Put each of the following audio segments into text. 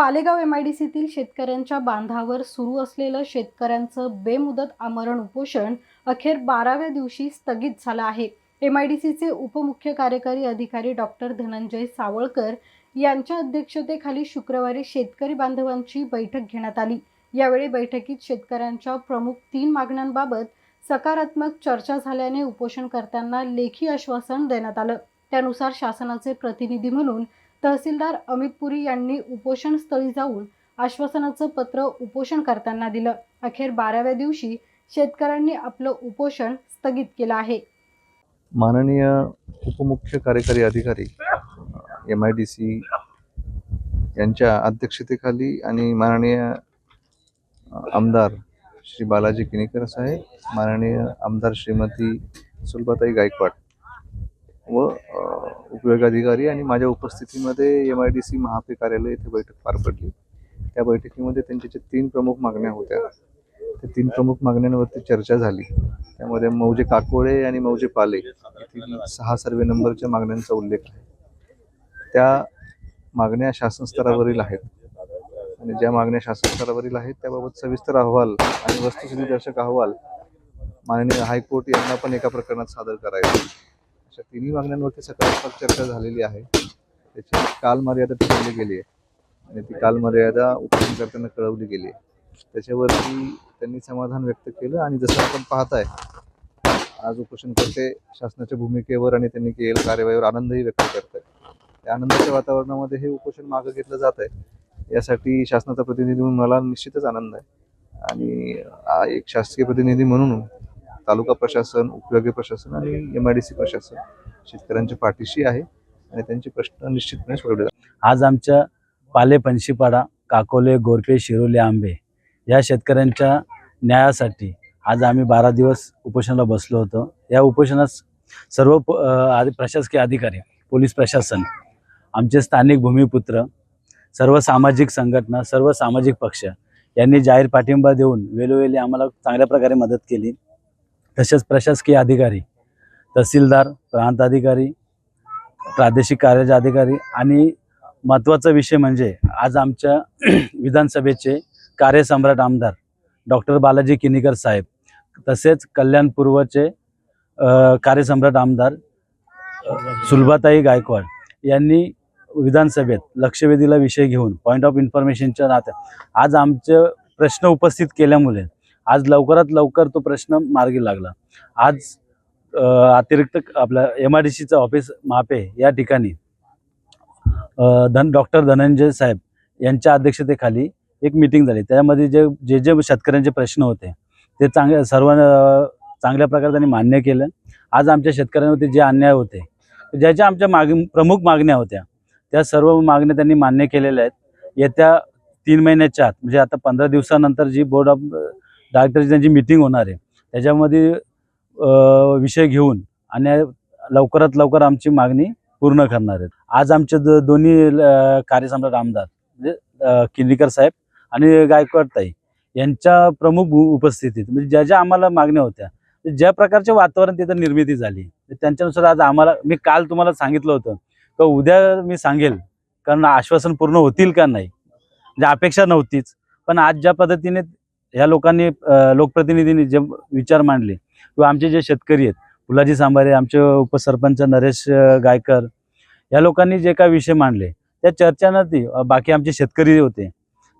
Palegaon M I D सीतील शेतकऱ्यांच्या बांधावर सुरू असलेलं शेतकऱ्यांचं बेमुदत आमरण उपोषण अखेर बाराव्या दिवशी स्थगित झालं आहे. एम आय डी सीचे उपमुख्य कार्यकारी अधिकारी डॉक्टर धनंजय सावळकर यांच्या अध्यक्षतेखाली शुक्रवारी शेतकरी बांधवांची बैठक घेण्यात आली. यावेळी बैठकीत शेतकऱ्यांच्या प्रमुख तीन मागण्यांबाबत सकारात्मक चर्चा झाल्याने उपोषणकर्त्यांना लेखी आश्वासन देण्यात आलं. त्यानुसार शासनाचे प्रतिनिधी म्हणून तहसीलदार अमित पुरी यांनी उपोषण स्थळी जाऊन आश्वासनाचं पत्र उपोषण करताना दिलं. अखेर बाराव्या दिवशी शेतकऱ्यांनी आपलं उपोषण स्थगित केलं आहे. माननीय उपमुख्य कार्यकारी अधिकारी एम आय डी सी यांच्या अध्यक्षतेखाली आणि माननीय आमदार श्री बालाजी किनीकर साहेब माननीय आमदार श्रीमती सुलभाताई गायकवाड व उपयोग उपयोगाधिकारी आणि माझ्या उपस्थितीमध्ये M I D C Mahape कार्यालय येथे बैठक पार पडली. त्या बैठकीमध्ये त्यांच्या ज्या तीन प्रमुख मागण्या होत्या त्या तीन प्रमुख मागण्यांवरती चर्चा झाली. त्यामध्ये मौजे काकोळे आणि मौजे पाले येथील सहा सर्वे नंबरच्या मागण्यांचा उल्लेख आहे. त्या मागण्या शासन स्तरावरील आहेत. आणि ज्या मागण्या शासन स्तरावरील आहेत त्याबाबत सविस्तर अहवाल आणि वस्तुस्थितीदर्शक अहवाल माननीय हायकोर्ट यांना पण एका प्रकरणात सादर करायचा. अशा तिन्ही मागण्यांवरती सकारात्मक चर्चा झालेली आहे. त्याची कालमर्यादा ठरवली गेली आहे. आणि ती कालमर्यादा उपयोगकर्त्यांना कळवली गेली आहे. त्याच्यावरती त्यांनी समाधान व्यक्त केलं आणि जसं आपण पाहताय आज उपोषणकर्ते शासनाच्या भूमिकेवर आणि त्यांनी केलेल्या कार्यवाहीवर आनंदही व्यक्त करत आहेत त्या आनंदाच्या वातावरणामध्ये हे उपोषण मागं घेतलं जात आहे. यासाठी शासनाचा प्रतिनिधी म्हणून मला निश्चितच आनंद आहे. आणि एक शासकीय प्रतिनिधी म्हणून तालुका प्रशासन उपयोगी प्रशासन आणि एम आय डी सी प्रशासन शेतकऱ्यांच्या पाठीशी आहे आणि त्यांचे प्रश्न निश्चितपणे सोडवले आज आमच्या पाले पणशीपाडा काकोले गोरके शिरोले आंबे या शेतकऱ्यांच्या न्यायासाठी आज आम्ही बारा दिवस उपोषणाला बसलो होतो. या उपोषणास सर्व आधी प्रशासकीय अधिकारी पोलीस प्रशासन आमचे स्थानिक भूमिपुत्र सर्व सामाजिक संघटना सर्व सामाजिक पक्ष यांनी जाहीर पाठिंबा देऊन वेळोवेळी आम्हाला चांगल्या प्रकारे मदत केली. तसेच प्रशासकीय अधिकारी तहसीलदार प्रांत अधिकारी प्रादेशिक कार्याचे अधिकारी आणि महत्त्वाचा विषय म्हणजे आज आमच्या विधानसभेचे कार्यसम्राट आमदार डॉक्टर बालाजी किनीकर साहेब तसेच कल्याणपूर्वचे कार्यसम्राट आमदार सुलभाताई गायकवाड यांनी विधानसभेत लक्षवेधीला विषय घेऊन पॉईंट ऑफ इन्फॉर्मेशनच्या नात्या आज आमचे प्रश्न उपस्थित केल्यामुळे आज लवकरात लवकर तो प्रश्न मार्गी लागला. आज अतिरिक्त आपल्या एम आय डी सीचं ऑफिस मापे या ठिकाणी. धन डॉक्टर धनंजय साहेब यांच्या अध्यक्षतेखाली एक मिटिंग झाली. त्यामध्ये जे जे जे शेतकऱ्यांचे प्रश्न होते ते चांगल्या सर्व चांगल्या प्रकारे त्यांनी मान्य केलं. आज आमच्या शेतकऱ्यांवरती जे अन्याय होते ज्याच्या आमच्या माग प्रमुख मागण्या होत्या त्या सर्व मागण्या त्यांनी मान्य केलेल्या आहेत. येत्या तीन महिन्याच्या आत म्हणजे आता पंधरा दिवसानंतर जी बोर्ड ऑफ डायरेक्टरची त्यांची मिटिंग होणार आहे. त्याच्यामध्ये विषय घेऊन आणि लवकरात लवकर आमची मागणी पूर्ण करणार आहेत. आज आमचे दोन्ही कार्यसम्राट आमदार म्हणजे अ, किल्लीकर साहेब आणि गायकवाड ताई यांच्या प्रमुख उपस्थितीत म्हणजे ज्या ज्या आम्हाला मागण्या होत्या म्हणजे ज्या प्रकारचे वातावरण तिथं निर्मिती झाली त्यांच्यानुसार आज आम्हाला मी काल तुम्हाला सांगितलं होतं का उद्या मी सांगेल कारण आश्वासन पूर्ण होतील का नाही? म्हणजे अपेक्षा नव्हतीच पण आज ज्या पद्धतीने ह्या लोकांनी लोकप्रतिनिधींनी जे विचार मांडले किंवा आमचे जे शेतकरी आहेत फुलाजी सांबारे आमचे उपसरपंच नरेश गायकर या लोकांनी जे काय विषय मांडले त्या चर्चांवरती ती बाकी आमचे शेतकरी होते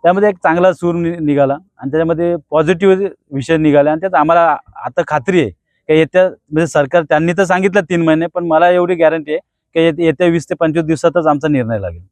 त्यामध्ये एक चांगला सूर नि निघाला आणि त्याच्यामध्ये पॉझिटिव्ह विषय निघाले आणि त्यात आम्हाला आता खात्री आहे की येत्या म्हणजे सरकार त्यांनी तर सांगितलं तीन महिने पण मला एवढी गॅरंटी आहे की येत्या वीस ते पंचवीस दिवसातच आमचा निर्णय लागेल.